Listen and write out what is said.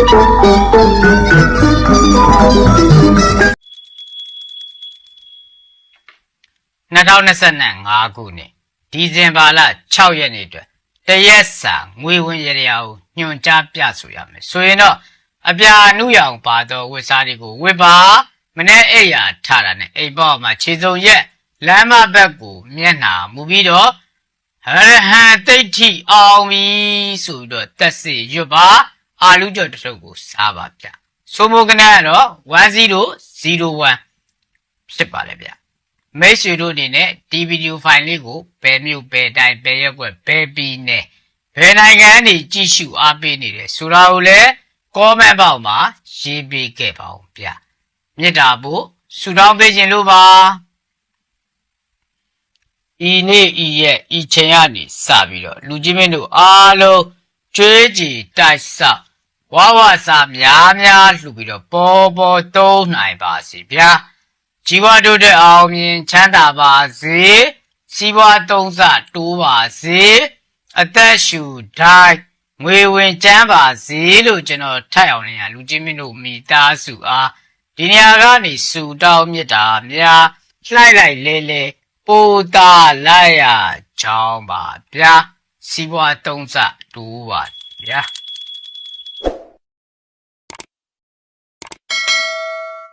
2025ခုနှစ်ဒီဇင်ဘာလ6ရက်နေ့အတွက်တရက်စာငွေဝင်ရတရားကိုညွှန်ကြားပြဆိုရမယ်ဆိုရင်တော့အပြာအနုရောင်ပါတော့ဝတ်စားတွေကိုဝတ်ပါမနေ့အိယာထားတာနဲ့အိမ်ပေါ်မှာခြေစုံရက်လမ်းမဘက်ကိုမျက်နှာမူပြီးတော့ဟရဟန်တိတ်ထိအောင်ပြီဆိုပြီးတော့တက်စီရွတ်ပါ အာလူကြော်တစ်ထုပ်ကိုစားပါဗျဆိုမိုကနကတော့1001ဖြစ်ပါလေဗျမိတ်ဆွေတို့အနေနဲ့ဒီဗီဒီယိုဖိုင်လေးကိုဘယ်မြို့ဘယ်တိုင်းဘယ်ရက်ွက်ဘယ်ပြည်နယ်ဘယ်နိုင်ငံနေကြည့်ရှုအားပေးနေတယ်ဆိုတာကိုလည်း comment ဘောက်မှာရေးပေးခဲ့ပါဦးဗျမြစ်တာဖို့ဆူတောင်းပေးခြင်းလို့ပါဤနေ့ဤရက်ဤချိန်ကနေစပြီးတော့လူကြီးမင်းတို့အားလုံးကျွေးကြည်တိုက်ဆောက် ဝါဝစာများများလှူပြီးတော့ပေါ်ပေါ်တုံးနိုင်ပါစီဗျာကြီးပွားတိုးတက်အောင်မြင်ချမ်းသာပါစေစီးပွားသုံးဆတိုးပါစေအသက်ရှူတိုင်းငွေဝင်ကျန်းပါစေလို့ကျွန်တော်ထပ်အောင်နေရလူချင်းမင်းတို့မိသားစုအားဒီနေရာကနေစူတောင်းမြတ်တာများလှိုက်လိုက်လဲလဲပိုတာလိုက်ရချောင်းပါဗျာစီးပွားသုံးဆတိုးပါဗျာ